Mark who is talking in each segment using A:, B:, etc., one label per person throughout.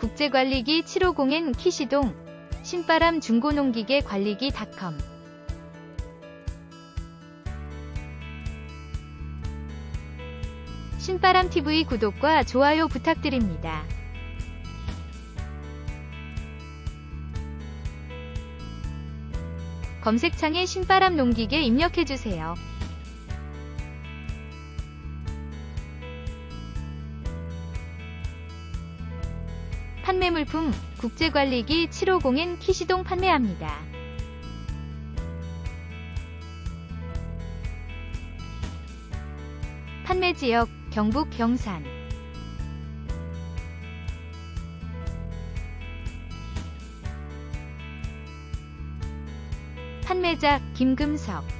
A: 국제관리기 750N 키시동 신바람 중고농기계 관리기 닷컴 신바람TV 구독과 좋아요 부탁드립니다. 검색창에 신바람 농기계 입력해주세요. 판매 물품 국제관리기 750N 키시동 판매합니다. 판매 지역 경북 경산 판매자 김금석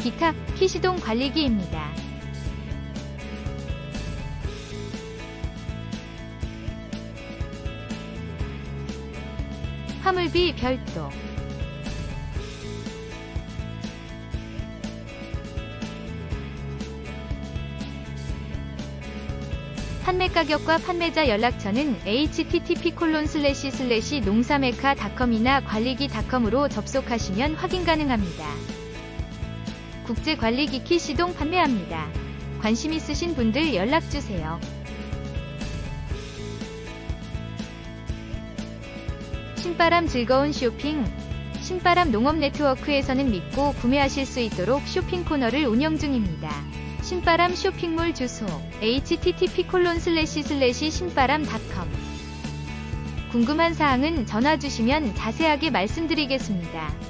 A: 기타 키시동 관리기입니다. 화물비 별도 판매 가격과 판매자 연락처는 http 콜론 슬래시 슬래시 농사메카닷컴이나 관리기닷컴으로 접속하시면 확인 가능합니다. 국제관리기키 시동 판매합니다. 관심 있으신 분들 연락주세요. 신바람 즐거운 쇼핑 신바람 농업 네트워크에서는 믿고 구매하실 수 있도록 쇼핑 코너를 운영 중입니다. 신바람 쇼핑몰 주소 http 신바람닷컴 궁금한 사항은 전화 주시면 자세하게 말씀드리겠습니다.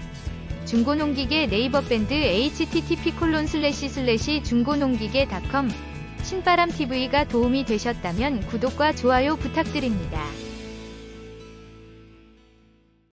A: 중고농기계 네이버 밴드 http 콜론 슬래시 슬래시 중고농기계닷컴 신바람TV가 도움이 되셨다면 구독과 좋아요 부탁드립니다.